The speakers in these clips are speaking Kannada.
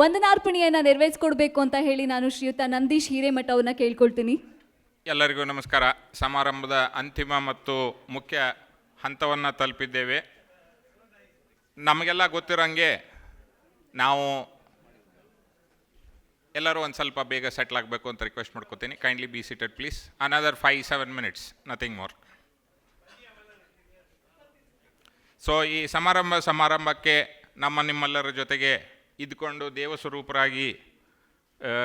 ವಂದನಾರ್ಪಣೆಯನ್ನ ನೆರವೇರಿಸ್ಕೊಡ್ಬೇಕು ಅಂತ ಹೇಳಿ ನಾನು ಶ್ರೀಯುತ ನಂದೀಶ್ ಹಿರೇಮಠ ಅವ್ರನ್ನ ಕೇಳ್ಕೊಳ್ತೀನಿ. ಎಲ್ಲರಿಗೂ ನಮಸ್ಕಾರ. ಸಮಾರಂಭದ ಅಂತಿಮ ಮತ್ತು ಮುಖ್ಯ ಹಂತವನ್ನು ತಲುಪಿದ್ದೇವೆ. ನಮಗೆಲ್ಲ ಗೊತ್ತಿರೋಂಗೆ ನಾವು ಎಲ್ಲರೂ ಒಂದು ಸ್ವಲ್ಪ ಬೇಗ ಸೆಟ್ಲ್ ಆಗಬೇಕು ಅಂತ ರಿಕ್ವೆಸ್ಟ್ ಮಾಡ್ಕೋತೀನಿ. Kindly be seated please another five seven minutes nothing more so ಈ ಸಮಾರಂಭ ಸಮಾರಂಭಕ್ಕೆ ನಮ್ಮ ನಿಮ್ಮೆಲ್ಲರ ಜೊತೆಗೆ ಇದ್ಕೊಂಡು ದೇವಸ್ವರೂಪರಾಗಿ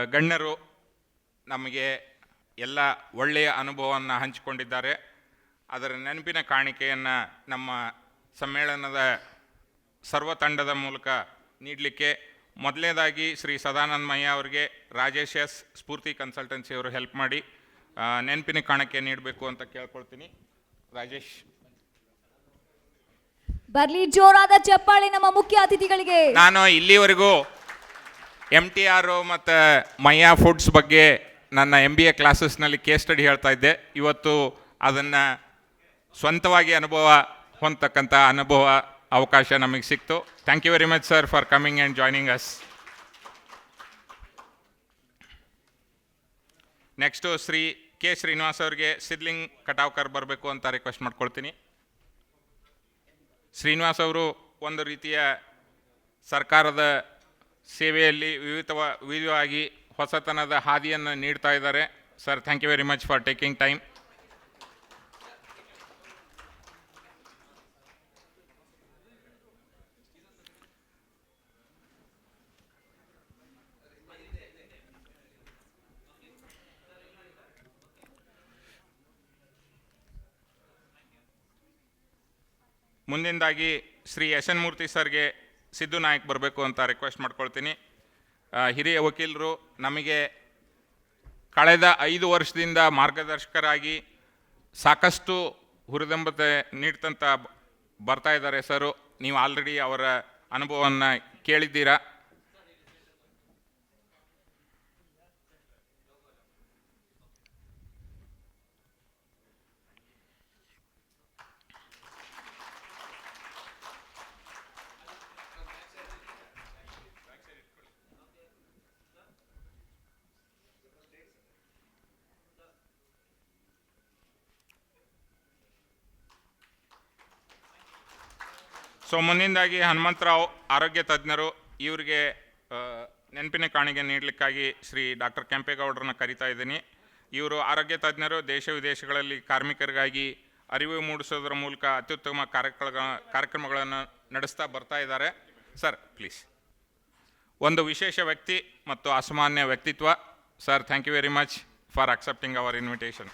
ಗಣ್ಯರು ನಮಗೆ ಎಲ್ಲ ಒಳ್ಳೆಯ ಅನುಭವವನ್ನು ಹಂಚಿಕೊಂಡಿದ್ದಾರೆ. ಅದರ ನೆನಪಿನ ಕಾಣಿಕೆಯನ್ನು ನಮ್ಮ ಸಮ್ಮೇಳನದ ಸರ್ವ ತಂಡದ ಮೂಲಕ ನೀಡಲಿಕ್ಕೆ ಮೊದಲನೇದಾಗಿ ಶ್ರೀ ಸದಾನಂದ ಮಯ್ಯ ಅವರಿಗೆ ರಾಜೇಶ್ ಎಸ್ ಸ್ಫೂರ್ತಿ ಕನ್ಸಲ್ಟೆನ್ಸಿ ಅವರು ಹೆಲ್ಪ್ ಮಾಡಿ ನೆನಪಿನ ಕಾಣಿಕೆ ನೀಡಬೇಕು ಅಂತ ಕೇಳ್ಕೊಳ್ತೀನಿ. ರಾಜೇಶ್. ಬರ್ಲಿ, ಜೋರಾದ ಚಪ್ಪಾಳೆ ನಮ್ಮ ಮುಖ್ಯ ಅತಿಥಿಗಳಿಗೆ. ನಾನು ಇಲ್ಲಿವರೆಗೂ ಎಂ ಟಿ ಆರ್ ಮತ್ತು ಮಯಾ ಫುಡ್ಸ್ ಬಗ್ಗೆ ನನ್ನ ಎಂ ಬಿ ಎ ಕ್ಲಾಸಸ್ನಲ್ಲಿ ಕೇಸ್ ಸ್ಟಡಿ ಹೇಳ್ತಾ ಇದ್ದೆ. ಇವತ್ತು ಅದನ್ನು ಸ್ವಂತವಾಗಿ ಅನುಭವ ಹೊಂದತಕ್ಕಂಥ ಅನುಭವ ಅವಕಾಶ ನಮಗೆ ಸಿಕ್ತು. Thank you very much sir for coming and joining us next Shri K Srinivas ಅವರಿಗೆ ಸಿದ್ಲಿಂಗ್ ಕಟಾವ್ಕರ್ ಬರಬೇಕು ಅಂತ ರಿಕ್ವೆಸ್ಟ್ ಮಾಡ್ಕೊಳ್ತೀನಿ. ಶ್ರೀನಿವಾಸ್ ಅವರು ಒಂದು ರೀತಿಯ ಸರ್ಕಾರದ ಸೇವೆಯಲ್ಲಿ ವಿವಿಧ ವಿವಿಧವಾಗಿ ಹೊಸತನದ ಹಾದಿಯನ್ನು ನೀಡ್ತಾ ಇದ್ದಾರೆ. Sir thank you very much for taking time ಮುಂದಿಂದಾಗಿ Shri S N Murthy ಸರ್ಗೆ ಸಿದ್ದು ನಾಯಕ್ ಬರಬೇಕು ಅಂತ ರಿಕ್ವೆಸ್ಟ್ ಮಾಡ್ಕೊಳ್ತೀನಿ. ಹಿರಿಯ ವಕೀಲರು, ನಮಗೆ ಕಳೆದ ಐದು ವರ್ಷದಿಂದ ಮಾರ್ಗದರ್ಶಕರಾಗಿ ಸಾಕಷ್ಟು ಹುರಿದಂಬತೆ ನೀಡ್ತಂತ ಬರ್ತಾ ಇದ್ದಾರೆ ಸರು. ನೀವು ಆಲ್ರೆಡಿ ಅವರ ಅನುಭವವನ್ನು ಕೇಳಿದ್ದೀರಾ? ಸೊ ಮುಂದಿನದಾಗಿ ಹನುಮಂತರಾವ್ ಆರೋಗ್ಯ ತಜ್ಞರು ಇವರಿಗೆ ನೆನಪಿನ ಕಾಣಿಗೆ ನೀಡಲಿಕ್ಕಾಗಿ ಶ್ರೀ ಡಾಕ್ಟರ್ ಕೆಂಪೇಗೌಡರನ್ನ ಕರಿತಾ ಇದ್ದೀನಿ. ಇವರು ಆರೋಗ್ಯ ತಜ್ಞರು, ದೇಶ ವಿದೇಶಗಳಲ್ಲಿ ಕಾರ್ಮಿಕರಿಗಾಗಿ ಅರಿವು ಮೂಡಿಸೋದ್ರ ಮೂಲಕ ಅತ್ಯುತ್ತಮ ಕಾರ್ಯಕ್ರಮ, ಕಾರ್ಯಕ್ರಮಗಳನ್ನು ನಡೆಸ್ತಾ ಬರ್ತಾ ಇದ್ದಾರೆ. ಸರ್ ಪ್ಲೀಸ್ ಒಂದು ವಿಶೇಷ ವ್ಯಕ್ತಿ ಮತ್ತು ಅಸಾಮಾನ್ಯ ವ್ಯಕ್ತಿತ್ವ. Sir thank you very much for accepting our invitation